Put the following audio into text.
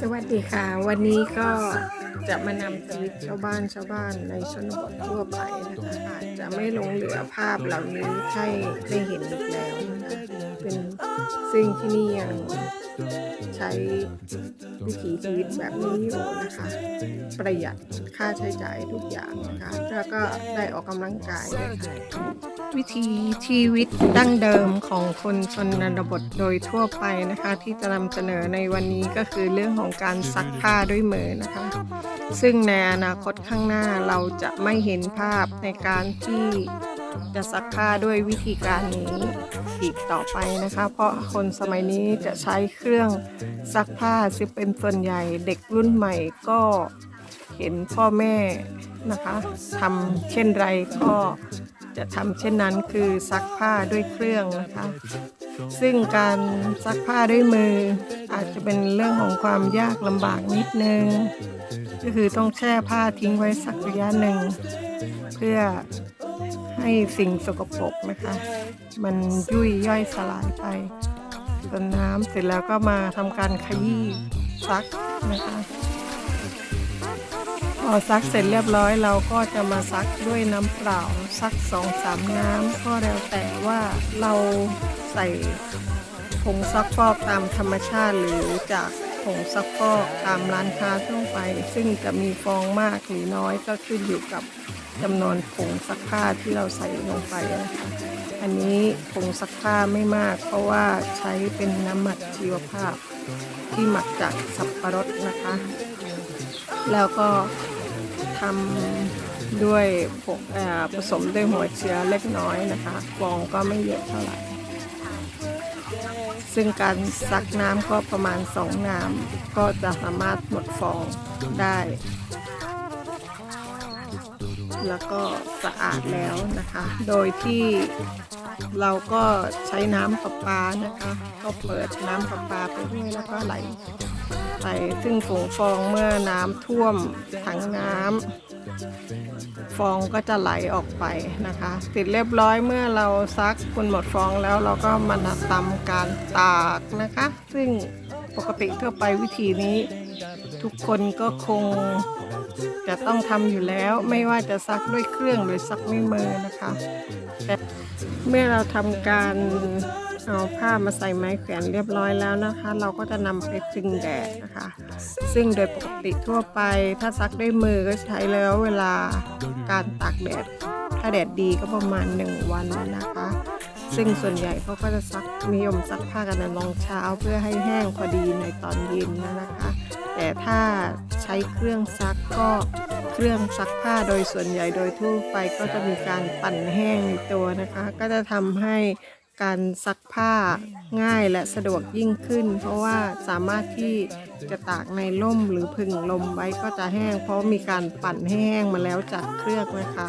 สวัสดีค่ะ วันนี้ก็จะมานำชีวิตชาวบ้านชาวบ้านในชนบททั่วไปนะคะอาจจะไม่หลงเหลือภาพเหล่านี้ให้ได้เห็นอีกแล้วนะคะเป็นซึ่งที่นี่ยัง ใช้วิถีชีวิตแบบนี้อยู่นะคะ ประหยัดค่าใช้จ่ายทุกอย่างนะคะ แล้วก็ได้ออกกำลังกายด้วยค่ะวิธีชีวิตดั้งเดิมของคนชนบทโดยทั่วไปนะคะ ที่จะนำเสนอในวันนี้ก็คือเรื่องของการซักผ้าด้วยมือนะคะ ซึ่งในอนาคตข้างหน้าเราจะไม่เห็นภาพในการที่ จะซักผ้าด้วยวิธีการนี้อีกต่อไปนะคะ เพราะคนสมัยนี้จะใช้เครื่องซักผ้าซึ่งเป็นส่วนใหญ่เด็กรุ่นใหม่ก็เห็นพ่อแม่นะคะทำเช่นไรก็จะทำเช่นนั้นคือซักผ้าด้วยเครื่องนะคะ ซึ่งการซักผ้าด้วยมือ อาจจะเป็นเรื่องของความยากลำบากนิดนึง ก็คือต้องแช่ผ้าทิ้งไว้สักระยะหนึ่ง เพื่อ ให้สิ่งสกปรกนะคะ มันยุ่ยย่อยสลายไปจนน้ำเสร็จแล้วก็มาทำการขยี้ซักนะคะพอซักเสร็จเรียบร้อยเราก็จะมาซักด้วยน้ำเปล่าซักสองสามน้ำก็แล้วแต่ว่าเราใส่ผงซักฟอกตามธรรมชาติหรือจากผงซักฟอกตามร้านค้าทั่วไป ซึ่งจะมีฟองมากหรือน้อยก็ขึ้นอยู่กับ จำนวนผงซักผ้าที่เราใส่ลงไปนะคะอันนี้ผงซักผ้าไม่มาก เพราะว่าใช้เป็นน้ำหมักชีวภาพ ที่หมักจากสับปะรดนะคะ แล้วก็ทำด้วยผงผสมด้วยหัวเชื้อเล็กน้อยนะคะฟองก็ไม่เยอะเท่าไหร่ซึ่งการซักน้ำก็ประมาณสองน้ำก็จะสามารถหมดฟองได้ แล้วก็สะอาดแล้วนะคะ โดยที่เราก็ใช้น้ำประปานะคะ ก็เปิดน้ำประปาไปด้วยแล้วก็ไหลไปซึ่งผงฟองเมื่อน้ำท่วมถังน้ำฟองก็จะไหลออกไปนะคะเสร็จเรียบร้อยเมื่อเราซักคุณหมดฟองแล้วเราก็มาทำการตากนะคะ ซึ่งปกติทั่วไปวิธีนี้ ทุกคนก็คง จะต้องทำอยู่แล้วไม่ว่าจะซักด้วยเครื่องหรือซักด้วยมือนะคะแต่เมื่อเราทำการเอาผ้ามาใส่ไม้แขวนเรียบร้อยแล้วนะคะ เราก็จะนำไปจึงแดดนะคะ ซึ่งโดยปกติทั่วไปถ้าซักด้วยมือก็ใช้แล้วเวลาการตากแดด ถ้าแดดดีก็ประมาณ 1 วันนะคะ ซึ่งส่วนใหญ่เขาก็จะซักนิยมซักผ้ากันในรองเช้าเพื่อให้แห้งพอดีในตอนเย็นนะคะ แต่ถ้า ช้เครื่องซักก็เครื่องซักผ้าโดยส่วนใหญ่โดยทั่วไปก็จะมีการปั่นแห้งในตัวนะคะ ก็จะทำให้การซักผ้าง่ายและสะดวกยิ่งขึ้น เพราะว่าสามารถที่จะตากในร่มหรือพึ่งลมไว้ก็จะแห้ง เพราะมีการปั่นให้แห้งมาแล้วจากเครื่องนะคะ